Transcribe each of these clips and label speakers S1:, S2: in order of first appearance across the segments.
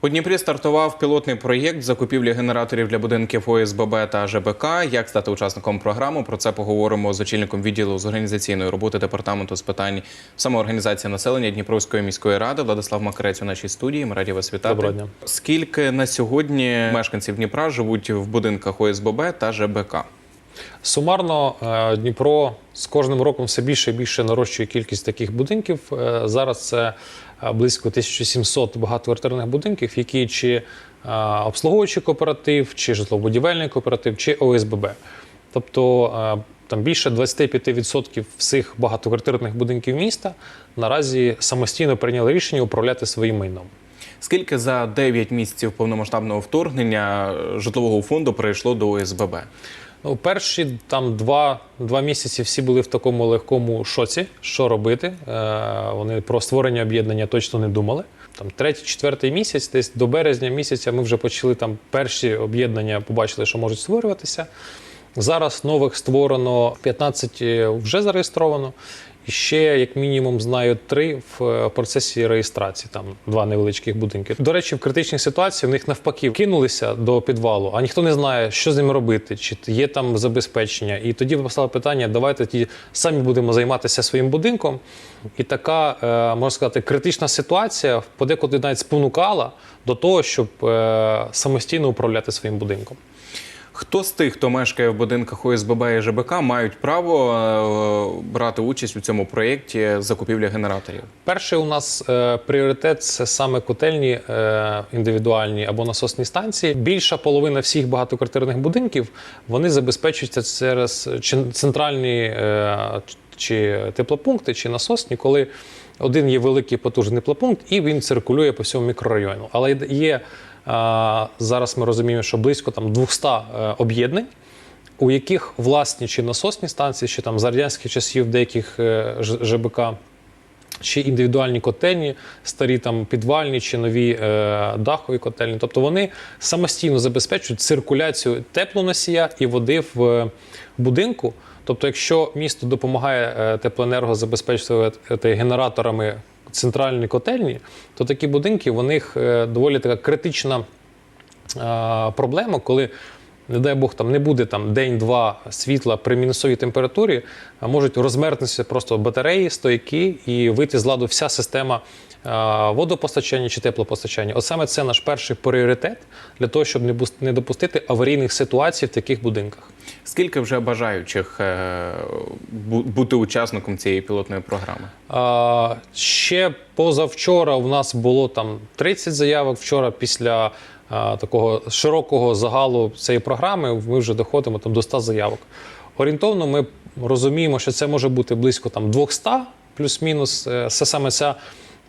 S1: У Дніпрі стартував пілотний проєкт закупівлі генераторів для будинків ОСББ та ЖБК. Як стати учасником програми? Про це поговоримо з очільником відділу з організаційної роботи департаменту з питань самоорганізації населення Дніпровської міської ради Владислав Макарець у нашій студії. Ми раді вас вітати.
S2: Доброго дня.
S1: Скільки на сьогодні мешканців Дніпра живуть в будинках ОСББ та ЖБК?
S2: Сумарно е, Дніпро з кожним роком все більше і більше нарощує кількість таких будинків. Е, Зараз це е, близько 1700 багатоквартирних будинків, які чи обслуговуючий кооператив, чи житлово-будівельний кооператив, чи ОСББ. Тобто там більше 25% всіх багатоквартирних будинків міста наразі самостійно прийняли рішення управляти своїм майном.
S1: Скільки за 9 місяців повномасштабного вторгнення житлового фонду перейшло до ОСББ?
S2: Ну, перші там два, два місяці всі були в такому легкому шоці, що робити. Е, вони про створення об'єднання точно не думали. Там третій, четвертий місяць, десь до березня місяця, ми вже почали там перші об'єднання, побачили, що можуть створюватися. Зараз нових створено 15 вже зареєстровано. І ще, як мінімум, знаю три в е, процесі реєстрації, там два невеличких будинки. До речі, в критичній ситуації в них навпаки кинулися до підвалу, а ніхто не знає, що з ними робити, чи є там забезпечення. І тоді постало питання: давайте ті самі будемо займатися своїм будинком. І така, е, можна сказати, критична ситуація подекуди навіть спонукала до того, щоб е, самостійно управляти своїм будинком.
S1: Хто з тих, хто мешкає в будинках ОСББ і ЖБК, мають право е, брати участь у цьому проєкті закупівлі генераторів?
S2: Перший у нас е, пріоритет це саме котельні е, індивідуальні або насосні станції. Більша половина всіх багатоквартирних будинків вони забезпечуються через центральні е, чи теплопункти, чи насосні, коли один є великий потужний теплопункт і він циркулює по всьому мікрорайону. Але є зараз ми розуміємо, що близько там 200 е, об'єднань у яких власні чи насосні станції, чи там за радянських часів деяких е, ЖБК, чи індивідуальні котельні, старі там підвальні чи нові е, дахові котельні. Тобто вони самостійно забезпечують циркуляцію теплоносія і води в е, будинку. Тобто, якщо місто допомагає е, теплоенерго забезпечувати генераторами центральні котельні, то такі будинки у них е, доволі така критична е, проблема, коли. Не дай Бог, там не буде там день-два світла при мінусовій температурі, а можуть розмерзнутися просто батареї, стояки і вийти з ладу вся система е, водопостачання чи теплопостачання. От саме це наш перший пріоритет для того, щоб не допустити аварійних ситуацій в таких будинках.
S1: Скільки вже бажаючих е, бути учасником цієї пілотної програми?
S2: Ще позавчора у нас було там 30 заявок. Вчора після такого широкого загалу цієї програми ми вже доходимо там до 100 заявок. Орієнтовно ми розуміємо, що це може бути близько там 200 плюс-мінус. Е, Це саме ця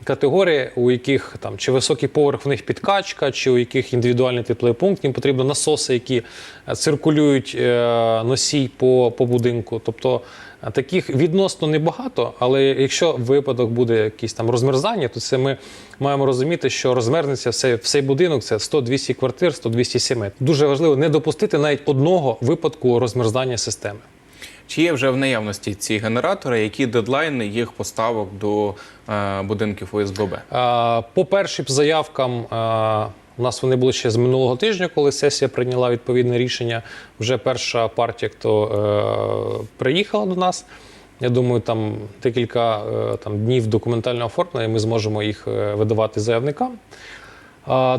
S2: категорія, у яких там чи високий поверх в них підкачка, чи у яких індивідуальний тепловий пункт, їм потрібно насоси, які е, циркулюють е, носій по, по будинку. Тобто е, таких відносно небагато, але якщо випадок буде якийсь там розмерзання, то це ми маємо розуміти, що розмерзнеться все, всей будинок це 100-200 квартир, 100-200 сімей. Дуже важливо не допустити навіть одного випадку розмерзання системи.
S1: Чи є вже в наявності ці генератори? Які дедлайни їх поставок до е, будинків ОСББ?
S2: Е, По першим заявкам е, у нас вони були ще з минулого тижня, коли сесія прийняла відповідне рішення. Вже перша партія, хто приїхала до нас. Я думаю, там декілька там, днів документального оформлення, і ми зможемо їх видавати заявникам.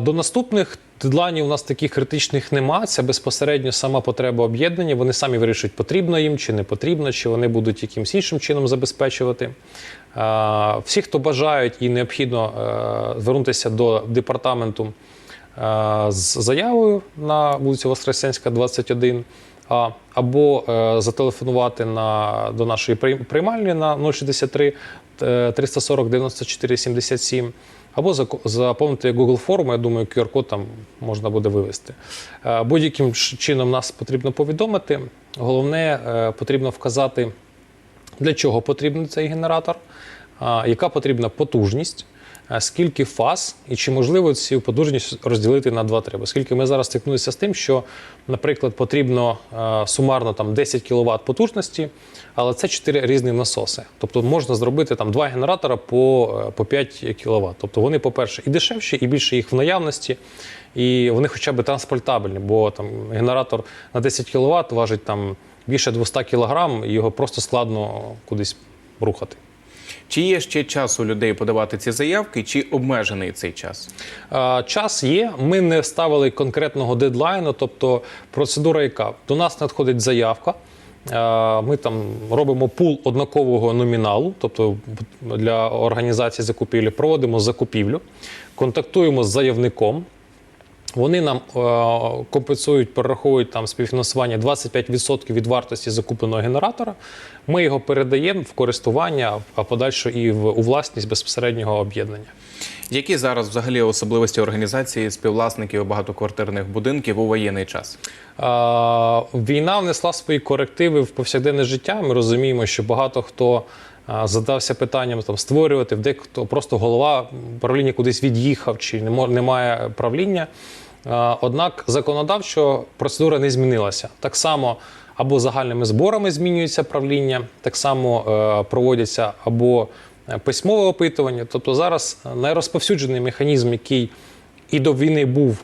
S2: До наступних дедлайнів у нас таких критичних нема. Це безпосередньо сама потреба об'єднання. Вони самі вирішують, потрібно їм чи не потрібно, чи вони будуть якимось іншим чином забезпечувати. Всі, хто бажають і необхідно е, звернутися до департаменту е, з заявою на вулицю Воскресенська, 21. Або е, зателефонувати на, до нашої приймальні на 063 е, 340 94 77, або заповнити Google форму. Я думаю, QR-код там можна буде вивести. Е, Будь-яким чином нас потрібно повідомити. Головне, е, потрібно вказати, для чого потрібен цей генератор, яка потрібна потужність. Е, скільки фаз і чи можливо цю потужність розділити на 2-3. Оскільки ми зараз стикнулися з тим, що, наприклад, потрібно е, сумарно там 10 кВт потужності, але це 4 різні насоси. Тобто можна зробити там два генератора по, е, по 5 кВт. Тобто вони, по-перше, і дешевші, і більше їх в наявності, і вони хоча б транспортабельні, бо там генератор на 10 кВт важить там більше 200 кг, і його просто складно кудись рухати.
S1: Чи є ще час у людей подавати ці заявки, чи обмежений цей час?
S2: Час є. Ми не ставили конкретного дедлайну, тобто процедура, яка до нас надходить заявка. Ми там робимо пул однакового номіналу, тобто для організації закупівлі, проводимо закупівлю, контактуємо з заявником. Вони нам е, компенсують, перераховують там співфінансування 25% від вартості закупленого генератора. Ми його передаємо в користування, а подальше і в у власність безпосереднього об'єднання.
S1: Які зараз взагалі особливості організації співвласників багатоквартирних будинків у воєнний час?
S2: Е, Війна внесла свої корективи в повсякденне життя. Ми розуміємо, що багато хто задався питанням там створювати, дехто просто голова правління кудись від'їхав чи немає правління. Однак законодавчо процедура не змінилася. Так само або загальними зборами змінюється правління, так само е, проводяться або е, письмове опитування. Тобто зараз найрозповсюджений механізм, який і до війни був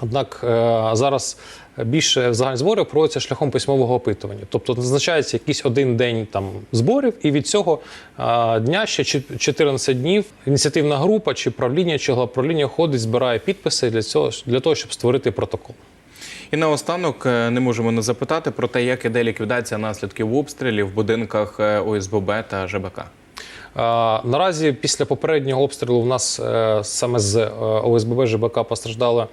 S2: Однак е, зараз більше загальні збори проводяться шляхом письмового опитування. Тобто назначається якийсь один день там зборів, і від цього дня ще чи- 14 днів ініціативна група чи правління чи правління ходить, збирає підписи для цього для того, щоб створити протокол.
S1: І наостанок е, не можемо не запитати про те, як іде ліквідація наслідків обстрілів в будинках е, ОСББ та ЖБК.
S2: Наразі після попереднього обстрілу в нас е, саме з ОСББ ЖБК постраждали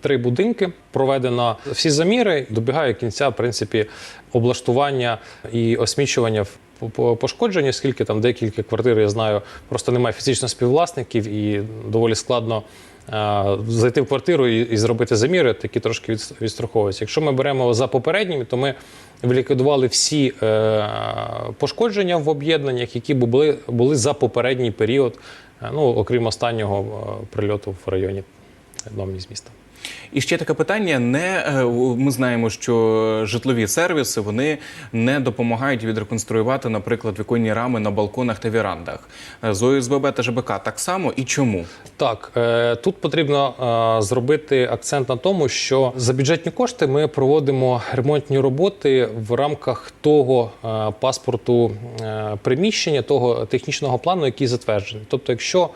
S2: три будинки. Проведено всі заміри. Добігає кінця, в принципі, облаштування і осмічування в по- по- пошкоджені, оскільки там декілька квартир, я знаю, просто немає фізично співвласників і доволі складно е, зайти в квартиру і, зробити заміри, такі трошки від, відстраховуються. Якщо ми беремо за попередніми, то ми ліквідували всі е, пошкодження в об'єднаннях, які були, були за попередній період, е, ну окрім останнього прильоту в районі одному з міста.
S1: І ще таке питання: не е, ми знаємо, що житлові сервіси вони не допомагають відреконструювати, наприклад, віконні рами на балконах та вірандах. Е, З ОСББ та ЖБК так само і чому?
S2: Так, е, тут потрібно зробити акцент на тому, що за бюджетні кошти ми проводимо ремонтні роботи в рамках того паспорту приміщення, того технічного плану, який затверджений. Тобто, якщо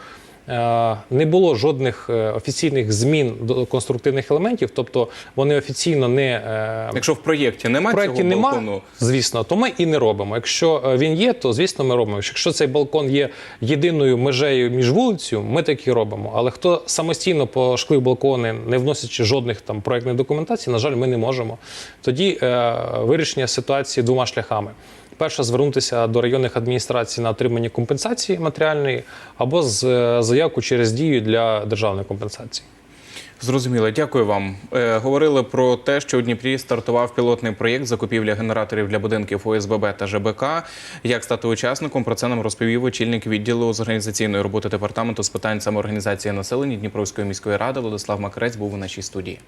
S2: не було жодних е, офіційних змін до конструктивних елементів, тобто вони офіційно не е,
S1: Якщо в проєкті
S2: в
S1: немає
S2: проєкті
S1: цього
S2: нема,
S1: балкону,
S2: звісно, то ми і не робимо. Якщо е, він є, то звісно ми робимо. Якщо цей балкон є єдиною межею між вулицею, ми так і робимо. Але хто самостійно пошклив балкони, не вносячи жодних там проєктних документацій, на жаль, ми не можемо. Тоді е, вирішення ситуації двома шляхами. Перше, звернутися до районних адміністрацій на отримання компенсації матеріальної або з е, заявку через дію для державної компенсації.
S1: Зрозуміло, дякую вам. Е, говорили про те, що у Дніпрі стартував пілотний проєкт закупівля генераторів для будинків ОСББ та ЖБК. Як стати учасником? Про це нам розповів очільник відділу з організаційної роботи департаменту з питань самоорганізації населення Дніпровської міської ради Владислав Макарець був у нашій студії.